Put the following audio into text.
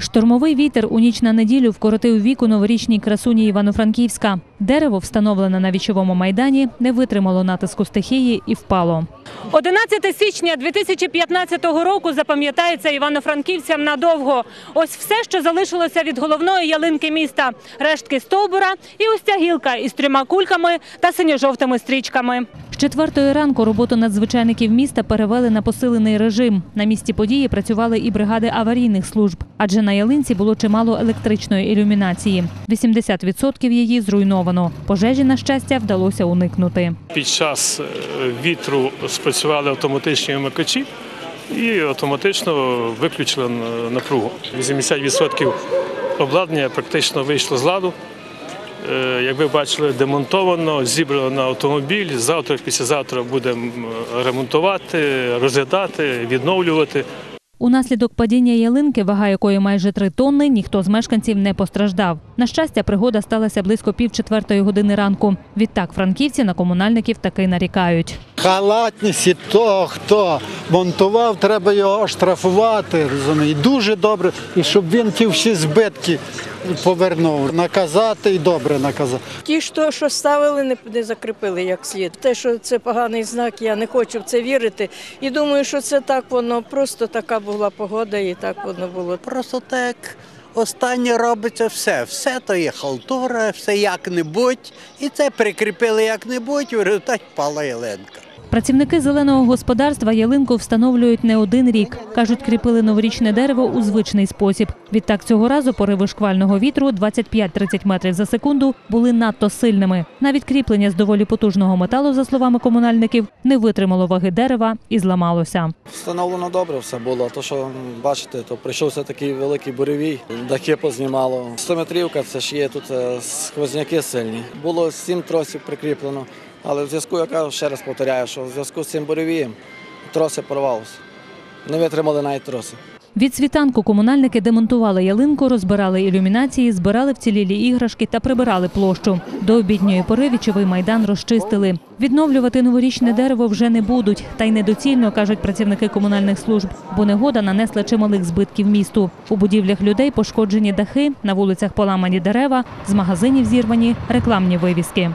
Штормовий вітер у ніч на неділю вкоротив віку новорічній красуні Івано-Франківська. Дерево, встановлене на вічовому майдані, не витримало натиску стихії і впало. 11 січня 2015 року запам'ятається івано-франківцям надовго. Ось все, що залишилося від головної ялинки міста: рештки стовбура і ось ця гілка із трьома кульками та синьо-жовтими стрічками. З четвертої ранку роботу надзвичайників міста перевели на посилений режим. На місці події працювали і бригади аварійних служб, адже на ялинці було чимало електричної ілюмінації. 80% її зруйновано. Пожежі, на щастя, вдалося уникнути. Під час е, вітру спрацювали автоматичні вимикачі і автоматично виключили е, напругу. 80% обладнання практично вийшло з ладу. Е, Як ви бачили, демонтовано, зібрано на автомобіль. Завтра, післязавтра будемо ремонтувати, розглядати, відновлювати. Унаслідок падіння ялинки, вага якої майже три тонни, ніхто з мешканців не постраждав. На щастя, пригода сталася близько пів четвертої години ранку. Відтак франківці на комунальників таки нарікають. Халатність і того, хто монтував, треба його оштрафувати. Розуміє. Дуже добре, і щоб він ті всі збитки повернув. Наказати і добре наказати. Ті, що, що ставили, не, не закріпили як слід. Те, що це поганий знак, я не хочу в це вірити. І думаю, що це так воно просто така була погода, і так воно було. Просто так останнє робиться все. Все то є халтура, все як-небудь. І це прикріпили як-небудь, в результаті впала ялинка. Працівники зеленого господарства ялинку встановлюють не один рік. Кажуть, кріпили новорічне дерево у звичний спосіб. Відтак цього разу пориви шквального вітру 25-30 метрів за секунду були надто сильними. Навіть кріплення з доволі потужного металу, за словами комунальників, не витримало ваги дерева і зламалося. Встановлено добре все було. То, що бачите, то прийшовся такий великий буревій, дахи познімало. 100 метрівка, це ж є тут е, сквозняки сильні. Було сім тросів прикріплено. Але в зв'язку, я кажу, ще раз повторяю, що в зв'язку з цим буревієм троси порвалися. Не витримали навіть троси. Від світанку комунальники демонтували ялинку, розбирали ілюмінації, збирали вцілілі іграшки та прибирали площу. До обідньої пори вічовий майдан розчистили. Відновлювати новорічне дерево вже не будуть, та й недоцільно, кажуть працівники комунальних служб, бо негода нанесла чималих збитків місту. У будівлях людей пошкоджені дахи, на вулицях поламані дерева, з магазинів зірвані рекламні вивіски.